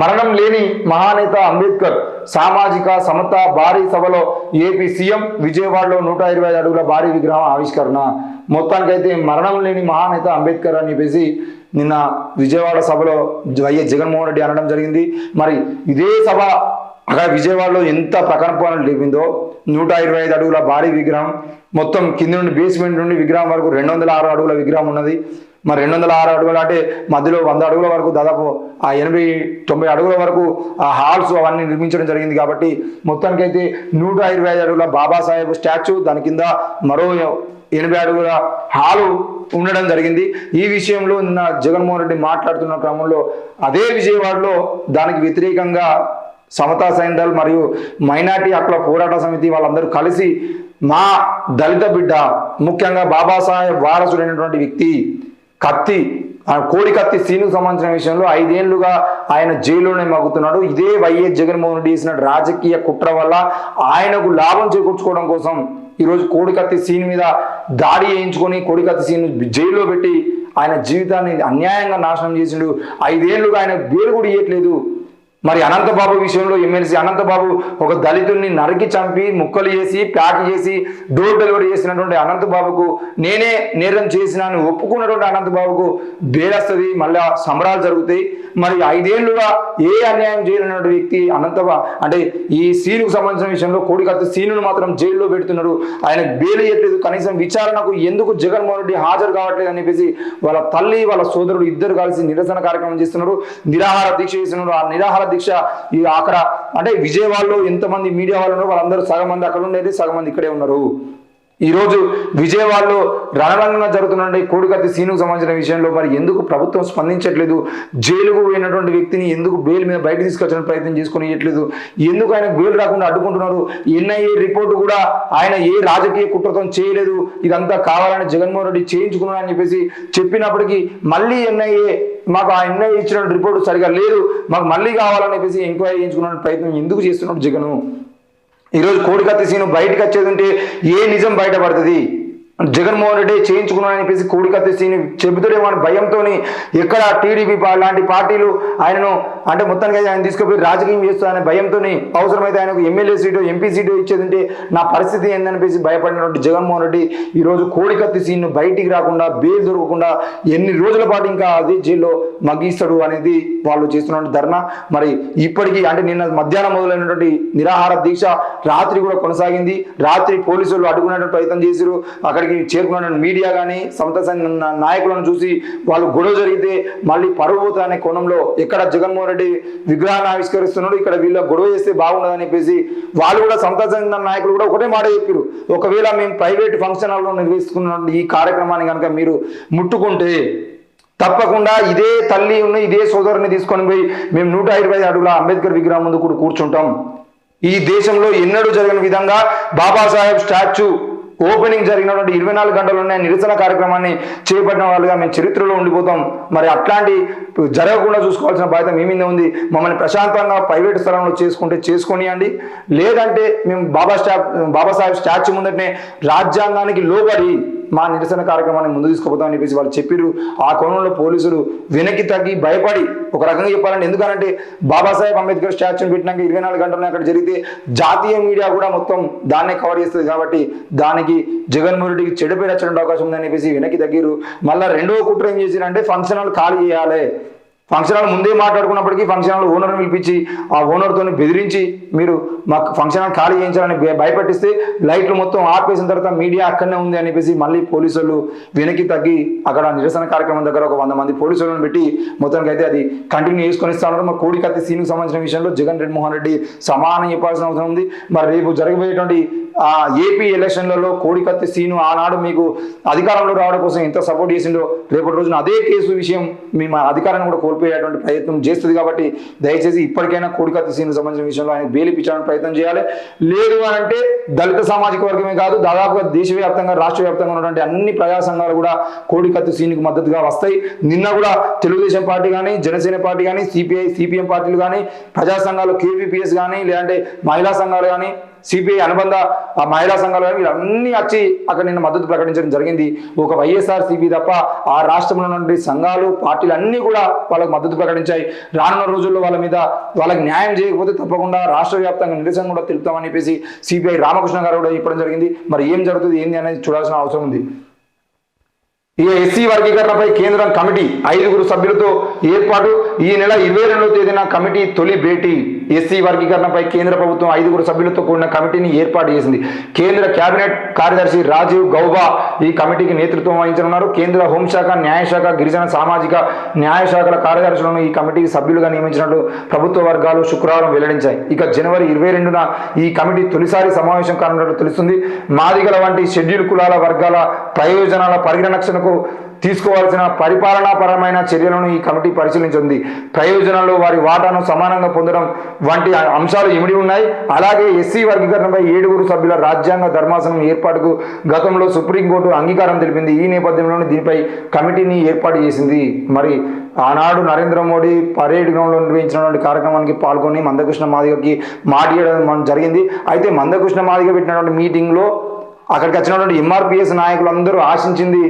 మరణం లేని మహానేత అంబేద్కర్ సామాజిక సమత భారీ సభలో ఏపీ సీఎం విజయవాడలో నూట ఇరవై అడుగుల భారీ విగ్రహం ఆవిష్కరణ. మొత్తానికైతే మరణం లేని మహానేత అంబేద్కర్ అని చెప్పేసి నిన్న విజయవాడ సభలో వైఎస్ జగన్మోహన్ రెడ్డి అనడం జరిగింది. మరి ఇదే సభ అక్కడ విజయవాడలో ఎంత ప్రకంపనలు లేపిందో నూట ఇరవై ఐదు అడుగుల భారీ విగ్రహం మొత్తం కింద నుండి బేస్మెంట్ నుండి విగ్రహం వరకు రెండు వందల ఆరు అడుగుల విగ్రహం ఉన్నది. మరి రెండు వందల ఆరు అడుగులు అంటే మధ్యలో వంద అడుగుల వరకు దాదాపు ఆ ఎనభై తొంభై అడుగుల వరకు ఆ హాల్స్ అవన్నీ నిర్మించడం జరిగింది కాబట్టి మొత్తానికి అయితే నూట ఇరవై ఐదు అడుగుల బాబాసాహెబ్ స్టాచ్యూ దాని కింద మరో ఎనభై అడుగుల హాలు ఉండడం జరిగింది. ఈ విషయంలో నిన్న జగన్మోహన్ రెడ్డి మాట్లాడుతున్న క్రమంలో అదే విజయవాడలో దానికి వ్యతిరేకంగా సమతా సైందల్ మరియు మైనార్టీ హక్కుల పోరాట సమితి వాళ్ళందరూ కలిసి మా దళిత బిడ్డ ముఖ్యంగా బాబాసాహెబ్ వారసుడైనటువంటి వ్యక్తి కత్తి కోడి కత్తి సీనుకు సంబంధించిన విషయంలో ఐదేళ్ళుగా ఆయన జైల్లోనే మగ్గుతున్నాడు. ఇదే వైఎస్ జగన్మోహన్ రెడ్డి చేసిన రాజకీయ కుట్ర వల్ల ఆయనకు లాభం చేకూర్చుకోవడం కోసం ఈరోజు కోడికత్తి సీన్ మీద దాడి చేయించుకొని కోడికత్తి సీన్ జైల్లో పెట్టి ఆయన జీవితాన్ని అన్యాయంగా నాశనం చేసిండు. ఐదేళ్ళుగా ఆయన బేలు కూడా ఇవ్వట్లేదు మరి అనంతబాబు విషయంలో ఎమ్మెల్సీ అనంతబాబు ఒక దళితుడిని నరికి చంపి ముక్కలు చేసి ప్యాక్ చేసి డోర్ డెలివరీ చేసినటువంటి అనంతబాబుకు నేనే నేరం చేసినాను ఒప్పుకున్నటువంటి అనంతబాబుకు బేలస్తుంది మళ్ళా సంబరాలు జరుగుతాయి. మరి ఐదేళ్ళుగా ఏ అన్యాయం చేయనటువంటి వ్యక్తి అనంతబా అంటే ఈ సీనుకు సంబంధించిన విషయంలో కోడికత్త సీనును మాత్రం జైల్లో పెడుతున్నారు ఆయన బెయిల్ చేయట్లేదు కనీసం విచారణకు ఎందుకు జగన్మోహన్ రెడ్డి హాజరు కావట్లేదు అనిపేసి చెప్పేసి వాళ్ళ తల్లి వాళ్ళ సోదరుడు ఇద్దరు కలిసి నిరసన కార్యక్రమం చేస్తున్నారు. నిరాహార దీక్ష చేస్తున్నారు. ఆ నిరాహార దీక్ష ఈ అక్కడ అంటే విజయవాడలో ఎంతమంది మీడియా వాళ్ళు ఉన్నారో వాళ్ళందరూ సగం మంది అక్కడ ఉండేది సగం మంది ఇక్కడే ఉన్నారు. ఈరోజు విజయవాడలో రణరంగంగా జరుగుతున్న కోడికత్తి సీనుకు సంబంధించిన విషయంలో మరి ఎందుకు ప్రభుత్వం స్పందించట్లేదు? జైలుకు పోయినటువంటి వ్యక్తిని ఎందుకు బెయిల్ మీద బయట తీసుకొచ్చిన ప్రయత్నం చేసుకునియట్లేదు? ఎందుకు ఆయన బెయిల్ రాకుండా అడ్డుకుంటున్నారు? ఎన్ఐఏ రిపోర్టు కూడా ఆయన ఏ రాజకీయ కుట్రతో చేయలేదు. ఇదంతా కావాలని జగన్మోహన్ రెడ్డి చేయించుకున్నాడని చెప్పేసి చెప్పినప్పటికీ మళ్ళీ ఎన్ఐఏ మాకు ఆ ఎన్ఐఏ ఇచ్చిన రిపోర్టు సరిగా లేదు. మాకు మళ్ళీ కావాలని చెప్పేసి ఎంక్వైరీ చేయించుకున్న ప్రయత్నం ఎందుకు చేస్తున్నాడు జగను? ఈరోజు కోడికత్తి సీను బయటకు వచ్చేది ఉంటే ఏ నిజం బయటపడుతుంది? జగన్మోహన్ రెడ్డి చేయించుకున్నాడని చెప్పేసి కోడికత్తి సీని చెబుతాడేమో అని భయంతో ఎక్కడ టీడీపీ లాంటి పార్టీలు ఆయనను అంటే మొత్తానికి ఆయన తీసుకుపోయి రాజకీయం చేస్తారనే భయంతో అవసరమైతే ఆయనకు ఎమ్మెల్యే సీటు ఎంపీ సీటు ఇచ్చేదంటే నా పరిస్థితి ఏందనిపేసి భయపడినటువంటి జగన్మోహన్ రెడ్డి ఈరోజు కోడికత్తి సీన్ను బయటికి రాకుండా బెయిల్ దొరకకుండా ఎన్ని రోజుల పాటు ఇంకా అది జైల్లో మగ్గిస్తాడు అనేది వాళ్ళు చేస్తున్న ధర్నా. మరి ఇప్పటికీ అంటే నిన్న మధ్యాహ్నం మొదలైనటువంటి నిరాహార దీక్ష రాత్రి కూడా కొనసాగింది. రాత్రి పోలీసులు అడుగునేటువంటి ప్రయత్నం చేశారు అక్కడికి చేరుకున్న మీడియా కానీ సమత సంఘ నాయకులను చూసి వాళ్ళు గొడవ జరిగితే మళ్ళీ పరువుతా అనే కోణంలో ఎక్కడ జగన్మోహన్ రెడ్డి విగ్రహాన్ని ఆవిష్కరిస్తున్నాడు ఇక్కడ వీళ్ళ గొడవ చేస్తే బాగుండదని చెప్పేసి వాళ్ళు కూడా సమత సంఘ నాయకులు కూడా ఒకటే మాట చెప్పారు ఒకవేళ మేము ప్రైవేట్ ఫంక్షన్ హాల్లో నిర్వహిస్తున్న ఈ కార్యక్రమాన్ని కనుక మీరు ముట్టుకుంటే తప్పకుండా ఇదే తల్లి ఉన్న ఇదే సోదరుని తీసుకొని పోయి మేము నూట ఇరవై అడుగుల అంబేద్కర్ విగ్రహం ముందు కూడా కూర్చుంటాం. ఈ దేశంలో ఎన్నడూ జరిగిన విధంగా బాబాసాహెబ్ స్టాచ్యూ ఓపెనింగ్ జరిగినటువంటి ఇరవై నాలుగు గంటల్లోనే నిరసన కార్యక్రమాన్ని చేపట్టిన వాళ్ళుగా మేము చరిత్రలో ఉండిపోతాం. మరి అట్లాంటి జరగకుండా చూసుకోవాల్సిన బాధ్యత మీ మీద ఉంది. మమ్మల్ని ప్రశాంతంగా ప్రైవేట్ స్థలంలో చేసుకుంటే చేసుకొనియండి. లేదంటే మేము బాబా స్టా బాబాసాహెబ్ స్టాచ్యూ ముందటనే రాజ్యాంగానికి లోబడి మా నిరసన కార్యక్రమాన్ని ముందు తీసుకుపోతామని చెప్పేసి వాళ్ళు చెప్పారు ఆ కోణంలో పోలీసులు వెనక్కి తగ్గి భయపడి ఒక రకంగా చెప్పాలంటే ఎందుకంటే బాబాసాహెబ్ అంబేద్కర్ స్టాచ్యూని పెట్టినాక ఇరవై నాలుగు గంటలు అక్కడ జరిగితే జాతీయ మీడియా కూడా మొత్తం దాన్నే కవర్ చేస్తుంది కాబట్టి దానికి జగన్మోహన్ రెడ్డికి చెడు పేరు వచ్చే అవకాశం ఉందని చెప్పేసి వెనక్కి తగ్గిరు మళ్ళీ రెండవ కుట్ర ఏం చేసిరంటే ఫంక్షన్ హాల్ ఖాళీ చేయాలి. ఫంక్షన్ హాల్ ముందే మాట్లాడుకున్నప్పటికీ ఫంక్షన్ హాల్ ఓనర్ని పిలిపించి ఆ ఓనర్తో బెదిరించి మీరు మాకు ఫంక్షన్ హాల్ ఖాళీ చేయించాలని భయ- భయపెట్టిస్తే లైట్లు మొత్తం ఆపేసిన తర్వాత మీడియా అక్కడనే ఉంది అని చెప్పేసి మళ్ళీ పోలీసులు వెనక్కి తగ్గి అక్కడ నిరసన కార్యక్రమం దగ్గర ఒక వంద మంది పోలీసులను పెట్టి మొత్తానికి అయితే అది కంటిన్యూ చేసుకొని ఇస్తున్నారు మా కోడికత్తి సీన్కి సంబంధించిన విషయంలో జగన్ రెడ్డి మోహన్ రెడ్డి సమానం చెప్పాల్సిన అవసరం ఉంది. మరి రేపు జరగబోయేటువంటి ఆ ఏపీ ఎలక్షన్లలో కోడికత్తి సీను ఆనాడు మీకు అధికారంలో రావడం కోసం ఎంత సపోర్ట్ చేసిండో రేపటి రోజున అదే కేసు విషయం మీ మా అధికారాన్ని కూడా కోల్పోయేటువంటి ప్రయత్నం చేస్తుంది కాబట్టి దయచేసి ఇప్పటికైనా కోడికత్తి సీను సంబంధించిన విషయంలో ఆయన బేలిపించడానికి ప్రయత్నం చేయాలి. లేదు అని అంటే దళిత సామాజిక వర్గమే కాదు దాదాపుగా దేశవ్యాప్తంగా రాష్ట్ర వ్యాప్తంగా ఉన్నటువంటి అన్ని ప్రజా సంఘాలు కూడా కోడికత్తి సీనుకు మద్దతుగా వస్తాయి. నిన్న కూడా తెలుగుదేశం పార్టీ కానీ జనసేన పార్టీ కానీ సిపిఐ సిపిఎం పార్టీలు కానీ ప్రజా సంఘాలు కేవీపీఎస్ కానీ లేదంటే మహిళా సంఘాలు కానీ సిపిఐ అనుబంధ ఆ మహిళా సంఘాలు కానీ వీళ్ళన్నీ వచ్చి అక్కడ నిన్న మద్దతు ప్రకటించడం జరిగింది. ఒక వైఎస్ఆర్ సిపి తప్ప ఆ రాష్ట్రంలో నుండి సంఘాలు పార్టీలు అన్నీ కూడా వాళ్ళకు మద్దతు ప్రకటించాయి. రానున్న రోజుల్లో వాళ్ళ మీద వాళ్ళకి న్యాయం చేయకపోతే తప్పకుండా రాష్ట్ర వ్యాప్తంగా నిరసన కూడా తెలుపుతామని చెప్పేసి సిపిఐ రామకృష్ణ గారు కూడా చెప్పడం జరిగింది. మరి ఏం జరుగుతుంది ఏంది అనేది చూడాల్సిన అవసరం ఉంది. ఈ ఎస్సీ వర్గీకరణపై కేంద్రం కమిటీ ఐదుగురు సభ్యులతో ఏర్పాటు. ఈ నెల ఇరవై రెండవ తేదీన కమిటీ తొలి భేటీ. ఎస్సీ వర్గీకరణపై కేంద్ర ప్రభుత్వం ఐదుగురు సభ్యులతో కూడిన కమిటీని ఏర్పాటు చేసింది. కేంద్ర కేబినెట్ కార్యదర్శి రాజీవ్ గౌబా ఈ కమిటీకి నేతృత్వం వహించనున్నారు. కేంద్ర హోంశాఖ న్యాయశాఖ గిరిజన సామాజిక న్యాయశాఖల కార్యదర్శులను ఈ కమిటీకి సభ్యులుగా నియమించినట్లు ప్రభుత్వ వర్గాలు శుక్రవారం వెల్లడించాయి. ఇక జనవరి ఇరవై రెండున ఈ కమిటీ తొలిసారి సమావేశం కానున్నట్లు తెలుస్తుంది. మాదిగల వంటి షెడ్యూల్ కులాల వర్గాల ప్రయోజనాల పరిరక్షణకు తీసుకోవాల్సిన పరిపాలనాపరమైన చర్యలను ఈ కమిటీ పరిశీలించింది. ప్రయోజనాలు వారి వాటాను సమానంగా పొందడం వంటి అంశాలు ఇమిడి ఉన్నాయి. అలాగే ఎస్సీ వర్గీకరణపై ఏడుగురు సభ్యుల రాజ్యాంగ ధర్మాసనం ఏర్పాటుకు గతంలో సుప్రీంకోర్టు అంగీకారం తెలిపింది. ఈ నేపథ్యంలోనే దీనిపై కమిటీని ఏర్పాటు చేసింది. మరి ఆనాడు నరేంద్ర మోడీ పరేడ్ గ్రౌండ్లో నిర్వహించినటువంటి కార్యక్రమానికి పాల్గొని మందకృష్ణ మాదిగకి మాట్లాడడం జరిగింది. అయితే మందకృష్ణ మాదిగ పెట్టినటువంటి మీటింగ్లో అక్కడికి వచ్చినటువంటి ఎంఆర్పిఎస్ నాయకులు అందరూ ఆశించింది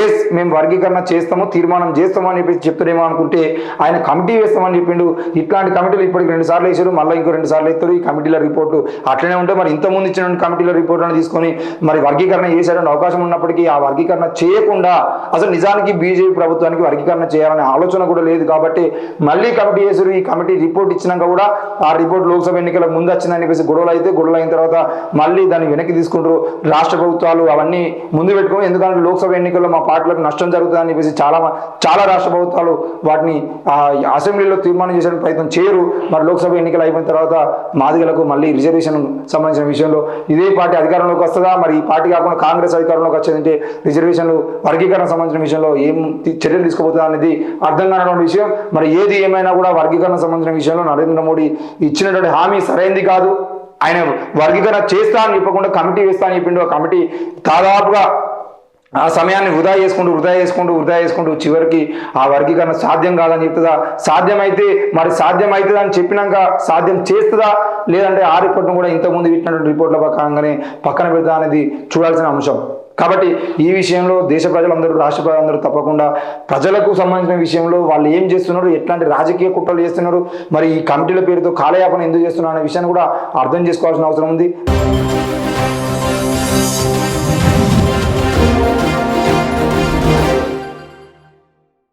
ఏస్ మేము వర్గీకరణ చేస్తాము తీర్మానం చేస్తాము అని చెప్పి చెప్తున్నామో అనుకుంటే ఆయన కమిటీ వేస్తామని చెప్పిండు. ఇట్లాంటి కమిటీలు ఇప్పటికి రెండు సార్లు వేసారు మళ్ళీ ఇంకో రెండు సార్లు వేస్తారు. ఈ కమిటీల రిపోర్టు అట్లనే ఉంటే మరి ఇంతకుముందు ఇచ్చిన కమిటీల రిపోర్టులను తీసుకొని మరి వర్గీకరణ చేసేటువంటి అవకాశం ఉన్నప్పటికీ ఆ వర్గీకరణ చేయకుండా అసలు నిజానికి బీజేపీ ప్రభుత్వానికి వర్గీకరణ చేయాలనే ఆలోచన కూడా లేదు కాబట్టి మళ్ళీ కమిటీ చేసారు ఈ కమిటీ రిపోర్ట్ ఇచ్చినాక కూడా ఆ రిపోర్ట్ లోక్సభ ఎన్నికల ముందు వచ్చిందని చెప్పేసి గొడవలు అయితే గొడవలు అయిన తర్వాత మళ్ళీ దాన్ని వెనక్కి తీసుకుంటారు. రాష్ట్ర రాష్ట్ర ప్రభుత్వాలు అవన్నీ ముందు పెట్టుకోము ఎందుకంటే లోక్సభ ఎన్నికల్లో మా పార్టీలకు నష్టం జరుగుతుందని చెప్పేసి చాలా మ- చాలా రాష్ట్ర ప్రభుత్వాలు వాటిని అసెంబ్లీలో తీర్మానం చేసే ప్రయత్నం చేయరు. మరి లోక్సభ ఎన్నికలు అయిపోయిన తర్వాత మాదిగలకు మళ్ళీ రిజర్వేషన్ సంబంధించిన విషయంలో ఇదే పార్టీ అధికారంలోకి వస్తుందా? మరి ఈ పార్టీ కాకుండా కాంగ్రెస్ అధికారంలోకి వచ్చిందంటే రిజర్వేషన్లు వర్గీకరణ సంబంధించిన విషయంలో ఏం చర్యలు తీసుకుపోతుందా అనేది అర్థం కానటువంటి విషయం. మరి ఏది ఏమైనా కూడా వర్గీకరణ సంబంధించిన విషయంలో నరేంద్ర మోడీ ఇచ్చినటువంటి హామీ సరైంది కాదు. ఆయన వర్గీకరణ చేస్తా అని చెప్పకుండా కమిటీ వేస్తా అని చెప్పిండు. ఆ కమిటీ దాదాపుగా ఆ సమయాన్ని వృధా చేసుకుంటూ వృధా చేసుకుంటూ వృధా చేసుకుంటూ చివరికి ఆ వర్గీకరణ సాధ్యం కాదని చెప్తుందా? సాధ్యమైతే మరి సాధ్యం అవుతుందా అని చెప్పినాక సాధ్యం చేస్తుందా? లేదంటే ఆ రిపోర్ట్ను కూడా ఇంతకుముందు ఇచ్చినటువంటి రిపోర్ట్ల ప్రకారంగానే పక్కన పెడతా అనేది చూడాల్సిన అంశం. కాబట్టి ఈ విషయంలో దేశ ప్రజలందరూ రాష్ట్ర ప్రజలందరూ తప్పకుండా ప్రజలకు సంబంధించిన విషయంలో వాళ్ళు ఏం చేస్తున్నారు ఎట్లాంటి రాజకీయ కుట్రలు చేస్తున్నారు మరి ఈ కమిటీల పేరుతో కాలయాపన ఎందుకు చేస్తున్నారు అనే విషయాన్ని కూడా అర్థం చేసుకోవాల్సిన అవసరం ఉంది.